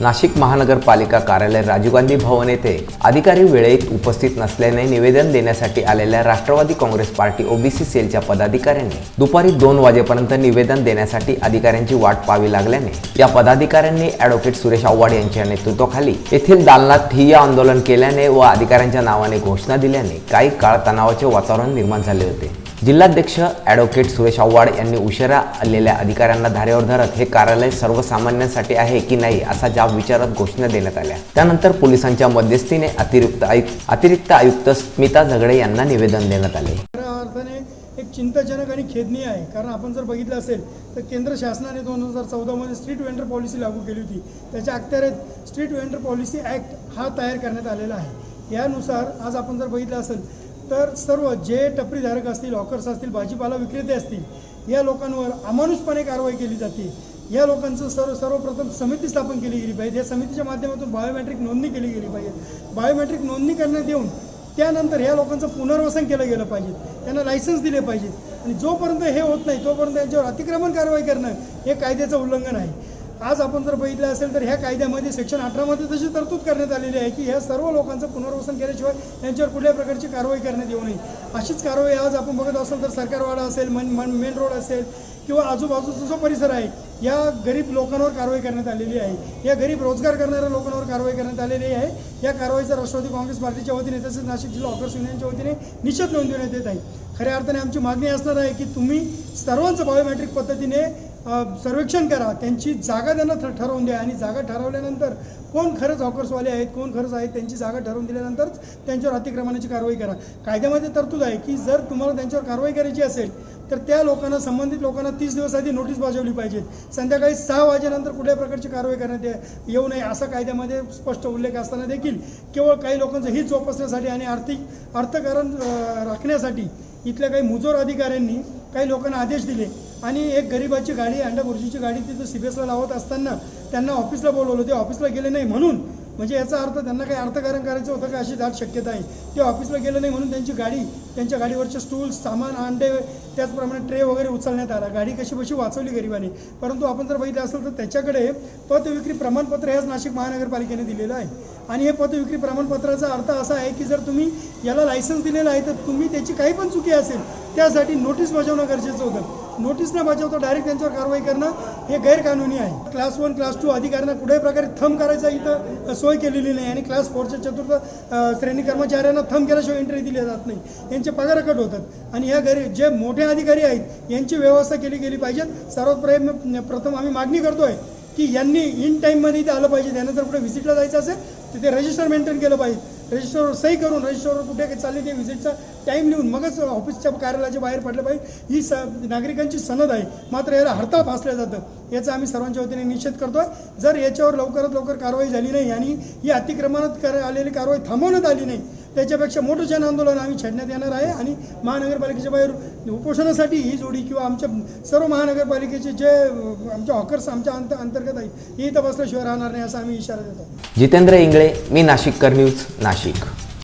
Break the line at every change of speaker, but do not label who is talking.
नाशिक महानगरपालिका कार्यालय राजीव गांधी भवन येथे अधिकारी वेळेत उपस्थित नसल्याने निवेदन देण्यासाठी आलेल्या राष्ट्रवादी काँग्रेस पार्टी ओबीसी सेलच्या पदाधिकाऱ्यांनी दुपारी दोन वाजेपर्यंत निवेदन देण्यासाठी अधिकाऱ्यांची वाट पाहावी लागल्याने या पदाधिकाऱ्यांनी ॲडव्होकेट सुरेश आव्हाड यांच्या नेतृत्वाखाली येथील दालनात ठिय्या आंदोलन केल्याने व अधिकाऱ्यांच्या नावाने घोषणा दिल्याने काही काळ तणावाचे वातावरण निर्माण झाले होते. जिल्हाध्यक्ष ॲडव्होकेट सुरेश आव्हाड यांनी उशिरा आलेल्या अधिकाऱ्यांना धारेवर धरत हे कार्यालय सर्वसामान्यांसाठी आहे की नाही असा जाब विचारत घोषणा देण्यात आल्या. त्यानंतर पोलिसांच्या मध्यस्थीने अतिरिक्त आयुक्त अतिरिक्त आयुक्त स्मिता झगडे यांना निवेदन देण्यात आले.
अर्थाने एक चिंताजनक आणि खेदनीय आहे. कारण आपण जर बघितलं असेल तर केंद्र शासनाने दोन हजार चौदामध्ये स्ट्रीट वेंडर पॉलिसी लागू केली होती. त्याच्या अखत्यारीत स्ट्रीट वेंडर पॉलिसी ॲक्ट हा तयार करण्यात आलेला आहे. यानुसार आज आपण जर बघितलं असेल तर सर्व जे टपरीधारक असतील हॉकर्स असतील भाजीपाला विक्रेते असतील या लोकांवर अमानुषपणे कारवाई केली जाते. या लोकांचं सर्व सर्वप्रथम समिती स्थापन केली गेली पाहिजे. या समितीच्या माध्यमातून बायोमेट्रिक नोंदणी केली गेली पाहिजे. बायोमेट्रिक नोंदणी करण्यात येऊन त्यानंतर ह्या लोकांचं पुनर्वसन केलं गेलं पाहिजे. त्यांना लायसन्स दिले पाहिजे आणि जोपर्यंत हे होत नाही तोपर्यंत यांच्यावर अतिक्रमण कारवाई करणं हे कायद्याचं उल्लंघन आहे. आज आपण जर बघितलं असेल तर ह्या कायद्यामध्ये सेक्शन अठरामध्ये तशी तरतूद करण्यात आलेली आहे की ह्या सर्व लोकांचं पुनर्वसन केल्याशिवाय त्यांच्यावर कुठल्या प्रकारची कारवाई करण्यात येऊ नये. अशीच कारवाई आज आपण बघत असेल तर सरकारवाडा असेल मन मन मेन रोड असेल किंवा आजूबाजूचा जो परिसर आहे या गरीब लोकांवर कारवाई करण्यात आलेली आहे. या गरीब रोजगार करणाऱ्या लोकांवर कारवाई करण्यात आलेली आहे. या कारवाईचा राष्ट्रवादी काँग्रेस पार्टीच्या वतीने तसेच नाशिक जिल्हा ऑफर्स युनियनच्या वतीने निषेध नोंदवण्यात येत आहे. खऱ्या अर्थाने आमची मागणी असणार आहे की तुम्ही सर्वांचं बायोमेट्रिक पद्धतीने सर्वेक्षण करा. त्यांची जागा त्यांना ठरवून द्या. आणि जागा ठरवल्यानंतर कोण खरंच हॉकर्सवाले आहेत कोण खरंच आहेत त्यांची जागा ठरवून दिल्यानंतरच त्यांच्यावर अतिक्रमणाची कारवाई करा. कायद्यामध्ये तरतूद आहे की जर तुम्हाला त्यांच्यावर कारवाई करायची असेल तर त्या लोकांना संबंधित लोकांना तीस दिवस आधी नोटीस बजावली पाहिजे. संध्याकाळी सहा वाजेनंतर कुठल्याही प्रकारची कारवाई करण्यात येऊ नये असा कायद्यामध्ये स्पष्ट उल्लेख असताना देखील केवळ काही लोकांचं हित जोपासण्यासाठी आणि आर्थिक अर्थकारण राखण्यासाठी इथल्या काही मुजोर अधिकाऱ्यांनी काही लोकांना आदेश दिले. आणि एक गरिबाची गाडी अंडा बुर्जीची गाडी तिथं एसला लावत असताना त्यांना ऑफिसला बोलवलं ते ऑफिसला गेले नाही म्हणून. म्हणजे याचा अर्थ त्यांना काही अर्थकारण करायचं होतं का अशी दाट शक्यता आहे. ते ऑफिसला गेलं नाही म्हणून त्यांची गाडी त्यांच्या गाडीवरचे स्टूल सामान अंडे त्याचप्रमाणे ट्रे वगैरे उचलण्यात आला. गाडी कशी बशी वाचवली गरिबाने. परंतु आपण जर बघितलं असेल तर त्याच्याकडे पतविक्री प्रमाणपत्र हेच नाशिक महानगरपालिकेने दिलेलं आहे. आणि हे पतविक्री प्रमाणपत्राचा अर्थ असा आहे की जर तुम्ही याला लायसन्स दिलेलं आहे तर तुम्ही त्याची काही पण चुकी असेल त्यासाठी नोटीस बजावणं गरजेचं होतं. नोटीस न बजावता डायरेक्ट त्यांच्यावर कारवाई करणं हे गैरकानूनी आहे. क्लास वन क्लास टू अधिकाऱ्यांना कुठल्याही प्रकारे थंब करायचा इथं सोय केलेली नाही आणि क्लास फोरच्या चतुर्थ श्रेणी कर्मचाऱ्यांना थंब केल्याशिवाय एंट्री दिली जात नाही. यांचे पगार कट होतात. आणि ह्या घरी जे मोठे अधिकारी आहेत यांची व्यवस्था केली गेली पाहिजे. सर्वात प्रयत्न प्रथम आम्ही मागणी करतोय की यांनी इन टाईममध्ये इथे आलं पाहिजे. त्यानंतर कुठे व्हिजिटला जायचं असेल तिथे रजिस्टर मेंटेन केलं पाहिजे. रजिस्टरवर सही करून रजिस्टरवर कुठे काही चालली ते व्हिजिटचा टाईम लिहून मगच ऑफिसच्या कार्यालयाच्या बाहेर पडलं पाहिजे. ही स नागरिकांची सनद आहे. मात्र याला हरताळ फासलं जातं. याचा आम्ही सर्वांच्या वतीने निषेध करतो आहे जर याच्यावर लवकरात लवकर कारवाई झाली नाही आणि ही अतिक्रमणात कर आलेली कारवाई थांबवण्यात आली नाही त्याच्यापेक्षा मोठं जन आंदोलन आम्ही छेडण्यात येणार आहे आणि महानगरपालिकेच्या बाहेर उपोषणासाठी ही जोडी किंवा आमच्या सर्व महानगरपालिकेचे जे आमच्या हॉकर्स आमच्या अंत अंतर्गत आहेत ही इथं बसल्याशिवाय राहणार नाही असा आम्ही इशारा देतो.
जितेंद्र इंगळे मी नाशिककर न्यूज नाशिक.